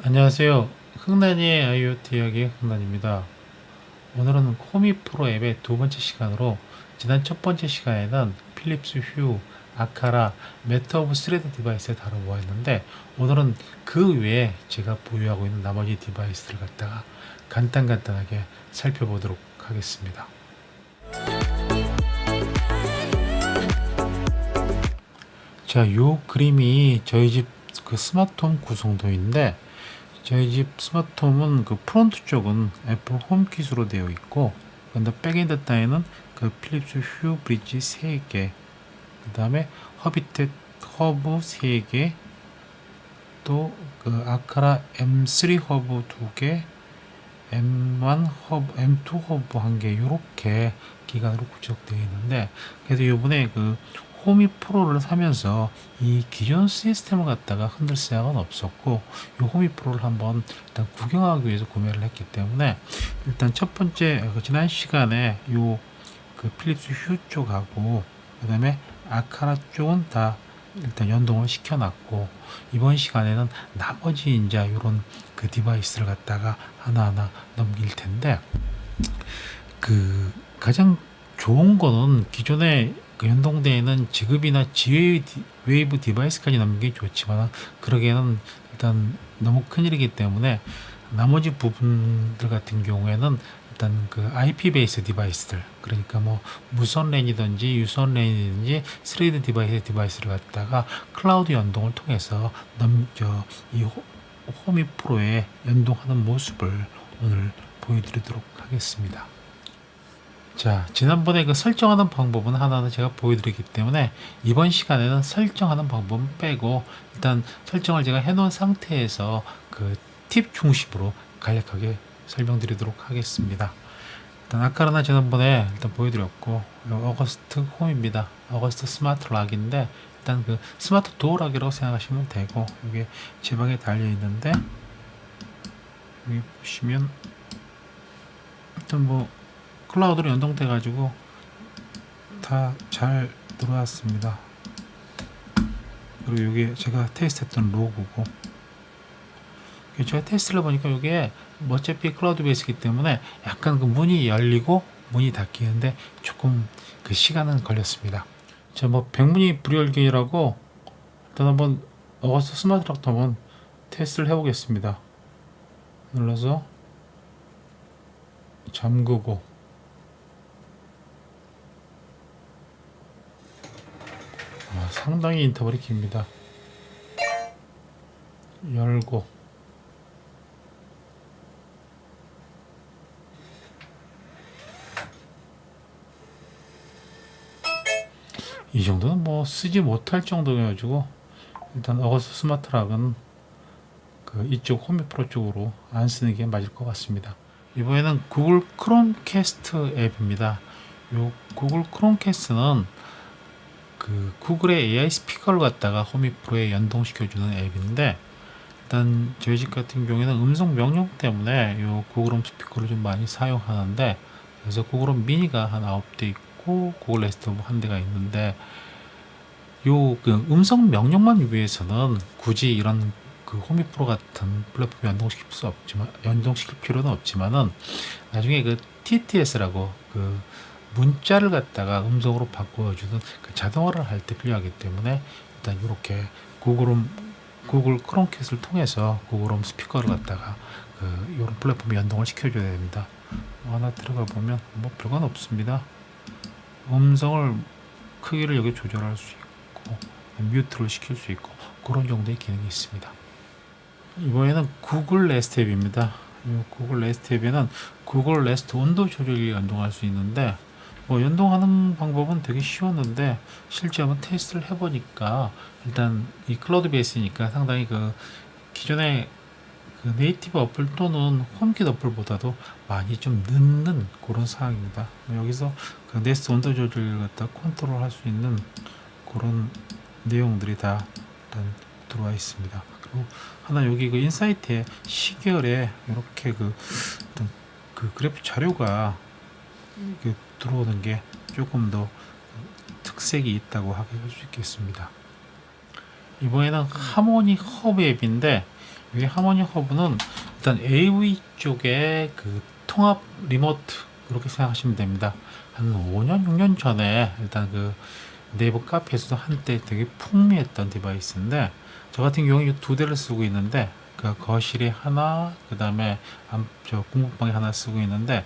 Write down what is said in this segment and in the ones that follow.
안녕하세요. 흥난이의 IoT 이야기 흥난입니다. 오늘은 호미 프로 앱의 두 번째 시간으로 지난 첫 번째 시간에는 필립스 휴, 아카라, 메타 오브 스레드 디바이스를 다뤄보았는데 오늘은 그 외에 제가 보유하고 있는 나머지 디바이스를 갖다가 간단간단하게 살펴보도록 하겠습니다. 자, 요 그림이 저희 집 그 스마트홈 구성도인데 저희 집 스마트홈은 그 프론트 쪽은 애플 홈 킷으로 되어 있고 근데 백엔드 따위는 그 필립스 휴 브릿지 3개 그 다음에 허비텟 허브 3개 또 그 아카라 M3 허브 2개 M1 허브, M2 허브 한개 요렇게 기간으로 구축되어 있는데 그래서 요번에 그 호미 프로를 사면서 이 기존 시스템을 갖다가 흔들 생각은 없었고 이 호미 프로를 한번 일단 구경하기 위해서 구매를 했기 때문에 일단 첫 번째 그 지난 시간에 요 그 필립스 휴 쪽하고 그 다음에 아카라 쪽은 다 일단 연동을 시켜놨고 이번 시간에는 나머지 이제 이런 그 디바이스를 갖다가 하나하나 넘길 텐데 그 가장 좋은 거는 기존에 그 연동되어 있는 지급이나 지웨이브 디바이스까지 넘는 게 좋지만 그러기에는 일단 너무 큰일이기 때문에 나머지 부분들 같은 경우에는 일단 그 IP 베이스 디바이스들 그러니까 뭐 무선 랜이든지 유선 랜이든지 3D 디바이스 디바이스를 갖다가 클라우드 연동을 통해서 넘저이 호미 프로에 연동하는 모습을 오늘 보여드리도록 하겠습니다. 자, 지난번에 그 설정하는 방법은 하나는 제가 보여드리기 때문에 이번 시간에는 설정하는 방법은 빼고 일단 설정을 제가 해놓은 상태에서 그 팁 중심으로 간략하게 설명드리도록 하겠습니다. 일단 아까나 지난번에 일단 보여드렸고 어거스트 홈입니다. 어거스트 스마트 락인데 일단 그 스마트 도어 락이라고 생각하시면 되고 이게 제 방에 달려 있는데 여기 보시면 일단 뭐 클라우드로 연동돼 가지고 다 잘 들어왔습니다. 그리고 이게 제가 테스트 했던 로고고 제가 테스트를 해보니까 이게 어차피 클라우드 베이스이기 때문에 약간 그 문이 열리고 문이 닫히는데 조금 그 시간은 걸렸습니다. 자, 뭐 백문이 불여일견이라고 일단 한번 어거스트 스마트락도 한번 테스트를 해보겠습니다. 눌러서 잠그고 아, 상당히 인터벌이 깁니다. 열고 이 정도는 뭐 쓰지 못할 정도여가지고 일단 어거스 스마트락은 그 이쪽 홈미 프로 쪽으로 안 쓰는 게 맞을 것 같습니다. 이번에는 구글 크롬캐스트 앱입니다. 요 구글 크롬캐스트는 그 구글의 AI 스피커를 갖다가 호미 프로에 연동시켜주는 앱인데 일단 저희 집 같은 경우에는 음성 명령 때문에 요 구글 홈 스피커를 좀 많이 사용하는데 그래서 구글 홈 미니가 한 9대 있고 구글 레스토브 한 대가 있는데 요 그 음성 명령만 위해서는 굳이 이런 그 호미 프로 같은 플랫폼에 연동시킬 수 없지만 연동시킬 필요는 없지만은 나중에 그 TTS라고 그 문자를 갖다가 음성으로 바꿔주는 그 자동화를 할 때 필요하기 때문에 일단 이렇게 구글홈 구글 크롬캐스트를 통해서 구글홈 스피커를 갖다가 그 이런 플랫폼에 연동을 시켜줘야 됩니다. 뭐 하나 들어가 보면 뭐 별건 없습니다. 음성을 크기를 여기 조절할 수 있고 뮤트를 시킬 수 있고 그런 정도의 기능이 있습니다. 이번에는 구글 레스트 앱입니다. 이 구글 레스트 앱에는 구글 레스트 온도 조절이 연동할 수 있는데 뭐 연동하는 방법은 되게 쉬웠는데 실제 한번 테스트를 해보니까 일단 이 클라우드 베이스니까 상당히 그 기존의 그 네이티브 어플 또는 홈킷 어플보다도 많이 좀 늦는 그런 상황입니다. 여기서 그 네스트 온도 조절을 갖다 컨트롤 할 수 있는 그런 내용들이 다 일단 들어와 있습니다. 그리고 하나 여기 그 인사이트에 시계열에 이렇게 그 어떤 그 그래프 자료가 그 들어오는 게 조금 더 특색이 있다고 하게 할수 있겠습니다. 이번에는 하모니 허브 앱인데 여기 하모니 허브는 일단 AV 쪽에 그 통합 리모트 그렇게 생각하시면 됩니다. 한 5년 6년 전에 일단 그 네이버 카페에서도 한때 되게 풍미했던 디바이스인데 저 같은 경우에 이두 대를 쓰고 있는데 그 거실에 하나 그 다음에 암- 저 공부방에 하나 쓰고 있는데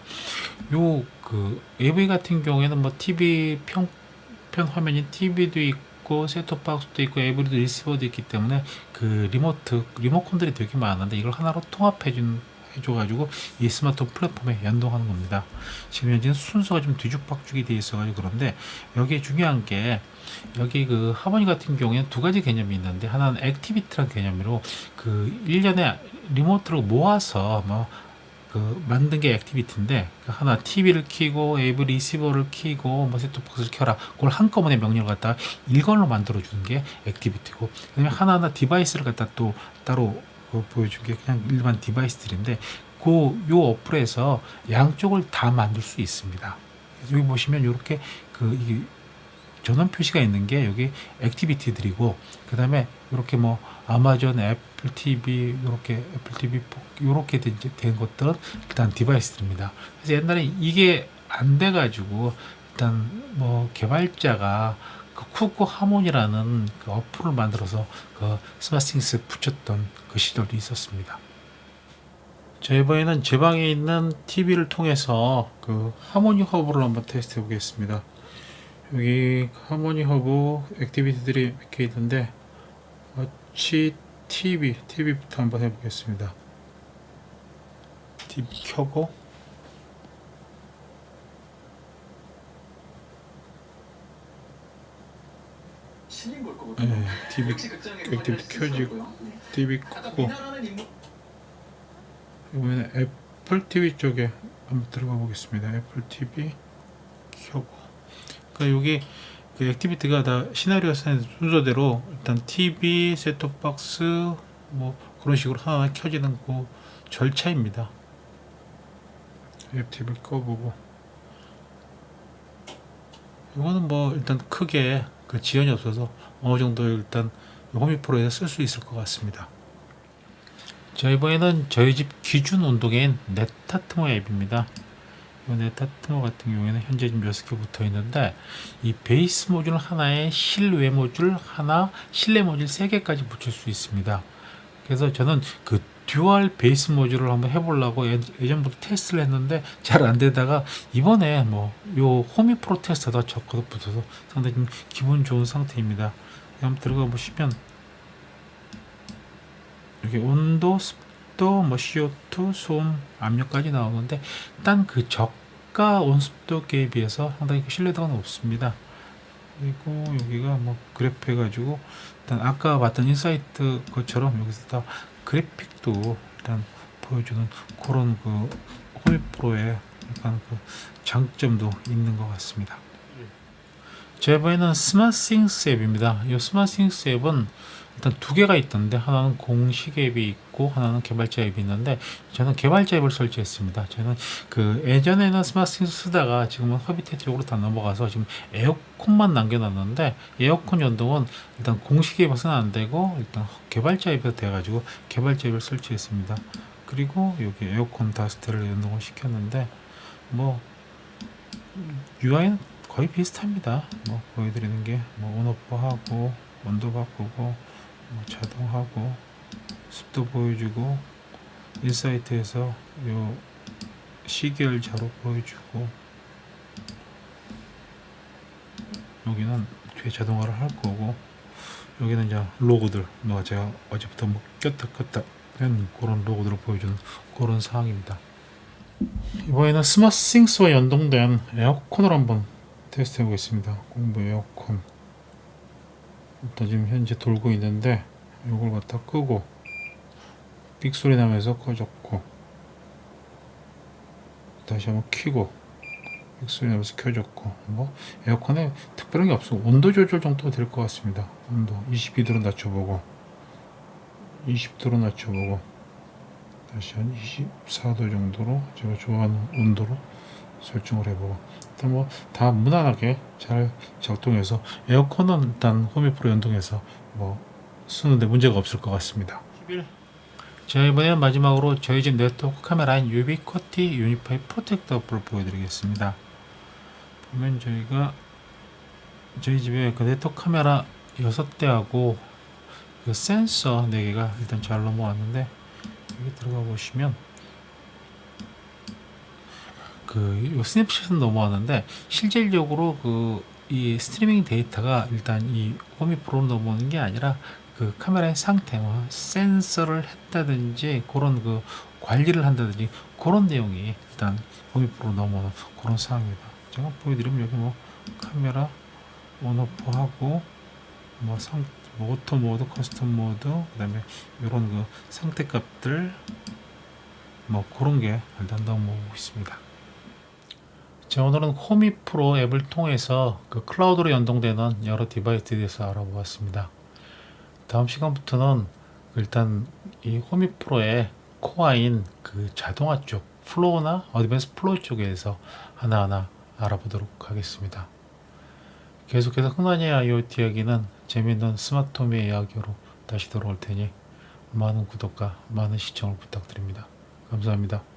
요 그 AV 같은 경우에는 뭐 TV 평편 화면이 TV도 있고 셋톱박스도 있고 에브리도 리시버도 있기 때문에 그 리모트 리모컨들이 되게 많은데 이걸 하나로 통합해 준 해줘가지고 이 스마트폰 플랫폼에 연동하는 겁니다. 지금 현재는 순서가 좀 뒤죽박죽이 돼 있어가지고 그런데 여기에 중요한 게 여기 그 하모니 같은 경우에는 두 가지 개념이 있는데 하나는 액티비티라는 개념으로 그 일련의 리모트를 모아서 뭐 그 만든 게 액티비티인데 그 하나 TV를 켜고 앱 리시버를 켜고 뭐 셋톱박스를 켜라 그걸 한꺼번에 명령을 갖다가 일관으로 만들어 주는 게 액티비티고 그다음에 하나하나 디바이스를 갖다 또 따로 그 보여준 게 그냥 일반 디바이스들인데 그요 어플에서 양쪽을 다 만들 수 있습니다. 여기 보시면 이렇게 그 전원 표시가 있는 게 여기 액티비티들이고 그 다음에 이렇게 뭐 아마존, 애플 TV 이렇게 애플 TV 이렇게 된, 된 것들은 일단 디바이스들입니다. 그래서 옛날에 이게 안 돼가지고 일단 뭐 개발자가 그 쿠코 하모니라는 그 어플을 만들어서 그 스마트싱스 붙였던 그 시절도 있었습니다. 자 이번에는 제 방에 있는 TV를 통해서 그 하모니 허브를 한번 테스트 해 보겠습니다. 여기 하모니 허브 액티비티들이 몇 개 있는데 어치 TV, TV부터 한번 해보겠습니다. TV 켜고. 네, TV 액티비티 관련해서 켜지고. TV 아까 끄고 이번에는 애플 TV 쪽에 한번 들어가 보겠습니다. 애플 TV 켜고. 그러니까 여기 그 액티비티가 다 시나리오 쓴 순서대로 일단 TV, 셋톱박스 뭐 그런 식으로 하나 켜지는 그 절차입니다. 앱 TV를 꺼보고. 이거는 뭐 일단 크게 그 지연이 없어서 어느 정도 일단 호미 프로에서 쓸 수 있을 것 같습니다. 자 이번에는 저희 집 기준 온도계인 네타트모 앱입니다. 이 네타트모 같은 경우에는 현재 지금 6개 붙어 있는데 이 베이스 모듈 하나에 실외 모듈 하나, 실내 모듈 3개까지 붙일 수 있습니다. 그래서 저는 그 듀얼 베이스 모듈을 한번 해보려고 예- 예전부터 테스트를 했는데 잘 안 되다가 이번에 뭐 요 호미 프로 테스트가 적어도 붙어서 상당히 좀 기분 좋은 상태입니다. 한번 들어가 보시면 여기 온도, 습 도, 뭐 CO2, 소음, 압력까지 나오는데 일단 그 저가 온습도계에 비해서 상당히 그 신뢰도가 높습니다. 그리고 여기가 뭐 그래프 해가지고 일단 아까 봤던 인사이트 것처럼 여기서 다 그래픽도 일단 보여주는 그런 그 호미프로의 약간 그 장점도 있는 것 같습니다. 제 번에는 스마트싱스 앱입니다. 이 스마트싱스 앱은 일단 두 개가 있던데 하나는 공식 앱이 있고 하나는 개발자 앱이 있는데 저는 개발자 앱을 설치했습니다. 저는 그 예전에는 스마트싱스 쓰다가 지금은 허비테 쪽으로 다 넘어가서 지금 에어컨만 남겨놨는데 에어컨 연동은 일단 공식 앱에서는 안 되고 일단 개발자 앱에서 돼가지고 개발자 앱을 설치했습니다. 그리고 여기 에어컨 다스트를 연동을 시켰는데 뭐 UI는 거의 비슷합니다. 뭐 보여드리는 게뭐 온오프 하고 온도 바꾸고 뭐 자동하고 습도 보여주고 인사이트에서 요 시계열 자로 보여주고 여기는 뒤에 자동화를 할 거고 여기는 이제 로고들 뭐 제가 어제부터 뭐 꼈다 꼈다 한 그런 로고들을 보여주는 그런 상황입니다. 이번에는 스마트 싱스와 연동된 에어컨을 한번 테스트 해보겠습니다. 공부 에어컨. 일단 지금 현재 돌고 있는데 이걸 갖다 끄고 삑 소리 나면서 꺼졌고 다시 한번 켜고 삑 소리 나면서 켜졌고 뭐 에어컨에 특별한 게 없어 온도 조절 정도 될것 같습니다. 온도 22도로 낮춰보고 20도로 낮춰보고 다시 한 24도 정도로 제가 좋아하는 온도로 설정을 해보고 뭐 다 무난하게 잘 작동해서 에어컨은 일단 호미프로 연동해서 뭐 쓰는데 문제가 없을 것 같습니다. 자 이번에는 마지막으로 저희 집 네트워크 카메라인 유비쿼티 유니파이 프로텍터 어플을 보여드리겠습니다. 보면 저희가 저희 집에 그 네트워크 카메라 6대하고 그 센서 4개가 일단 잘 넘어왔는데 여기 들어가 보시면 그 스냅샷은 넘어왔는데 실질적으로 그 이 스트리밍 데이터가 일단 이 호미 프로로 넘어오는 게 아니라 그 카메라의 상태와 센서를 했다든지 그런 그 관리를 한다든지 그런 내용이 일단 호미 프로 넘어오는 그런 상황입니다. 제가 보여드리면 여기 뭐 카메라 온오프 하고 뭐 상, 뭐 오토 모드, 커스텀 모드, 그 다음에 이런 그 상태 값들 뭐 그런 게 일단 넘어오고 있습니다. 자, 오늘은 호미 프로 앱을 통해서 그 클라우드로 연동되는 여러 디바이스에 대해서 알아보았습니다. 다음 시간부터는 일단 이 호미 프로의 코어인 그 자동화 쪽, 플로우나 어드밴스 플로우 쪽에서 하나하나 알아보도록 하겠습니다. 계속해서 흔한의 IoT 이야기는 재미있는 스마트홈의 이야기로 다시 돌아올 테니 많은 구독과 많은 시청을 부탁드립니다. 감사합니다.